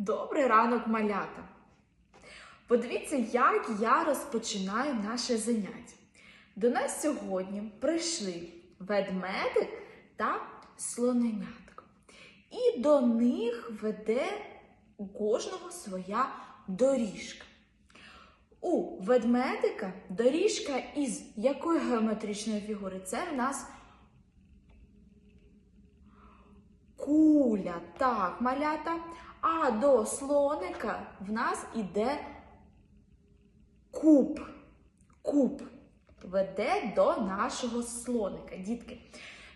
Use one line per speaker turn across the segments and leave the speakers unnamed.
Добрий ранок, малята! Подивіться, як я розпочинаю наше заняття. До нас сьогодні прийшли ведмедик та слоненятко. І до них веде у кожного своя доріжка. У ведмедика доріжка із якої геометричної фігури? Це в нас куля. Так, малята. А до слоника в нас іде куб. Куб веде до нашого слоника. Дітки,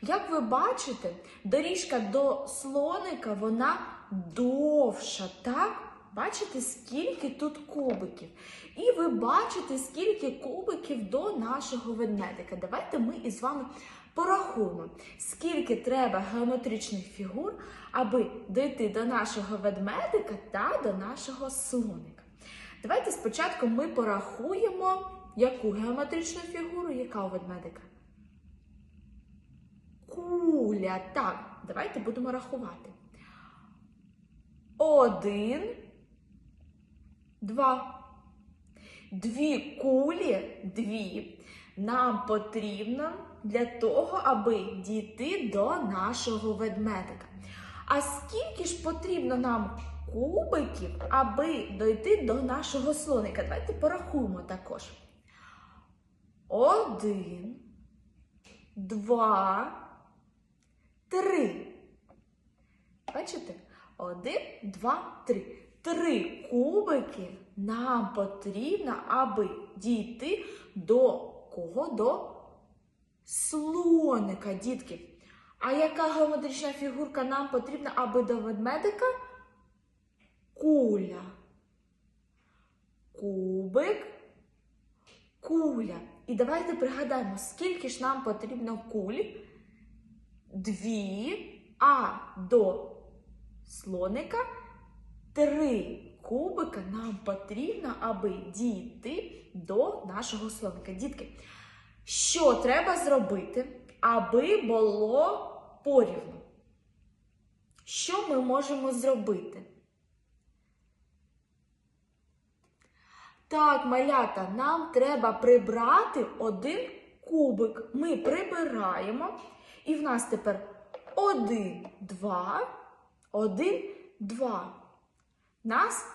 як ви бачите, доріжка до слоника вона довша, так? Бачите, скільки тут кубиків. І ви бачите, скільки кубиків до нашого ведмедика. Давайте ми із вами порахуємо, скільки треба геометричних фігур, аби дойти до нашого ведмедика та до нашого слоника. Давайте спочатку ми порахуємо, яку геометричну фігуру, яка у ведмедика? Куля. Так, давайте будемо рахувати. Один, два. Дві кулі, дві. Нам потрібно для того, аби дійти до нашого ведмедика. А скільки ж потрібно нам кубиків, аби дойти до нашого слоника? Давайте порахуємо також. Один, два, три. Бачите? Один, два, три. Три кубики нам потрібно, аби дійти до кого? До слоника, дітки. А яка геометрична фігурка нам потрібна, аби до ведмедика? Куля. Кубик, куля. І давайте пригадаємо, скільки ж нам потрібно куль? Дві, а до слоника три кубика нам потрібно, аби дійти до нашого слоника. Дітки, що треба зробити, аби було порівну? Що ми можемо зробити? Так, малята, нам треба прибрати один кубик. Ми прибираємо, і в нас тепер один, два, один, два. Нас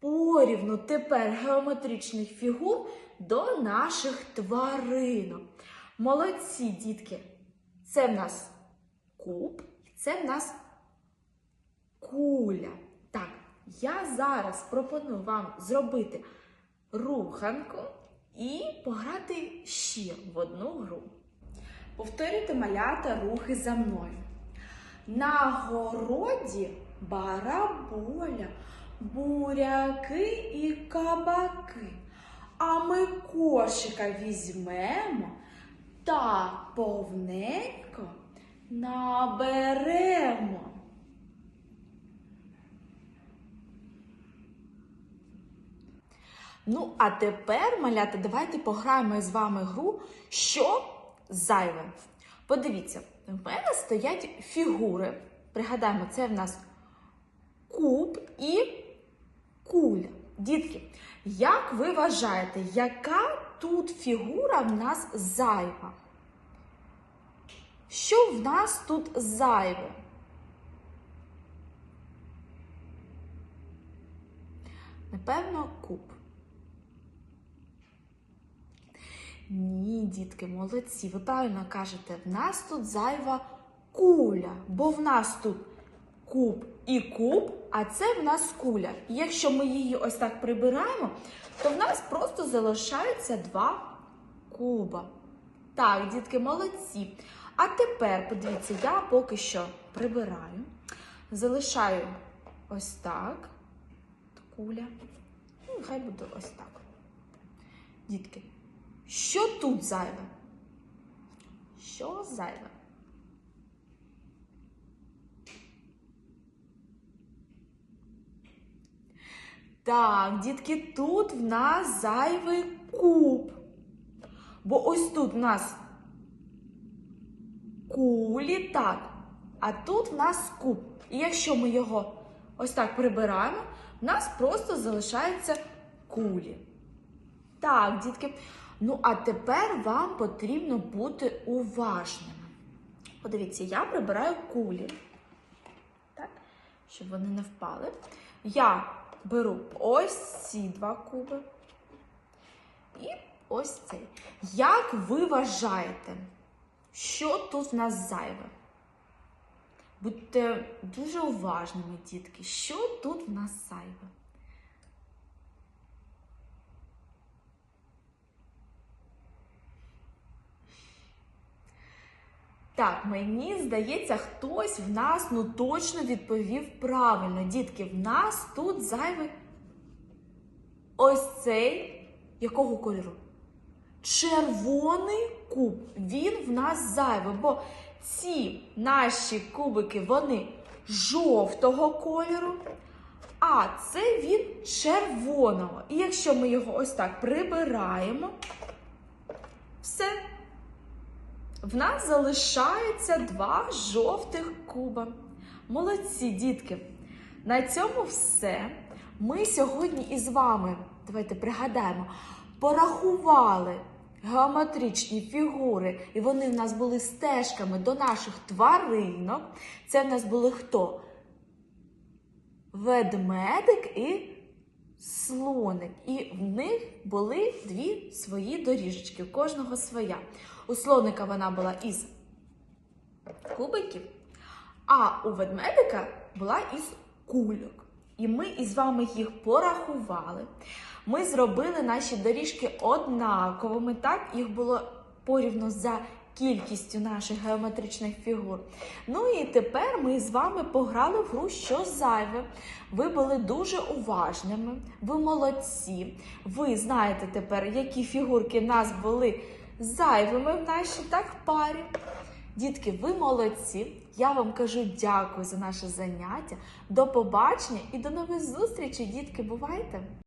порівну тепер геометричних фігур до наших тваринок. Молодці, дітки. Це в нас куб, це в нас куля. Так, я зараз пропоную вам зробити руханку і пограти ще в одну гру. Повторюйте малята рухи за мною. На городі бараболя, буряки і кабаки. А ми кошика візьмемо та повненько наберемо. Ну, а тепер, малята, давайте пограємо з вами гру, що зайве. Подивіться, в мене стоять фігури. Пригадаємо, це в нас куб і куля. Дітки, як ви вважаєте, яка тут фігура в нас зайва? Що в нас тут зайве? Напевно, куб. Ні, дітки, молодці. Ви правильно кажете, в нас тут зайва куля, бо в нас тут куб і куб, а це в нас куля. І якщо ми її ось так прибираємо, то в нас просто залишається два куба. Так, дітки, молодці. А тепер, подивіться, я поки що прибираю, залишаю ось так. Куля. Ну, хай буде ось так. Дітки. Що тут зайве? Що зайве? Так, дітки, тут в нас зайвий куб. Бо ось тут в нас кулі, так. А тут в нас куб. І якщо ми його ось так прибираємо, в нас просто залишаються кулі. Так, дітки. Ну, а тепер вам потрібно бути уважними. Подивіться, я прибираю кулі, так, щоб вони не впали. Я беру ось ці два куби і ось цей. Як ви вважаєте, що тут в нас зайве? Будьте дуже уважними, дітки. Що тут в нас зайве? Так, мені здається, хтось в нас ну точно відповів правильно. Дітки, в нас тут зайвий ось цей якого кольору? Червоний куб. Він в нас зайвий, бо ці наші кубики вони жовтого кольору, а це він червоного. І якщо ми його ось так прибираємо, все. В нас залишається два жовтих куба. Молодці, дітки! На цьому все. Ми сьогодні із вами, давайте пригадаємо, порахували геометричні фігури, і вони в нас були стежками до наших тваринок. Це в нас були хто? Ведмедик і слоник. І в них були дві свої доріжечки, у кожного своя. У слоника вона була із кубиків, а у ведмедика була із кульок. І ми із вами їх порахували. Ми зробили наші доріжки однаковими. Так, їх було порівну за кількістю наших геометричних фігур. Ну і тепер ми з вами пограли в гру що зайве. Ви були дуже уважними, ви молодці. Ви знаєте тепер, які фігурки нас були зайвими в нашій так парі. Дітки, ви молодці. Я вам кажу дякую за наше заняття. До побачення і до нових зустрічей, дітки. Бувайте!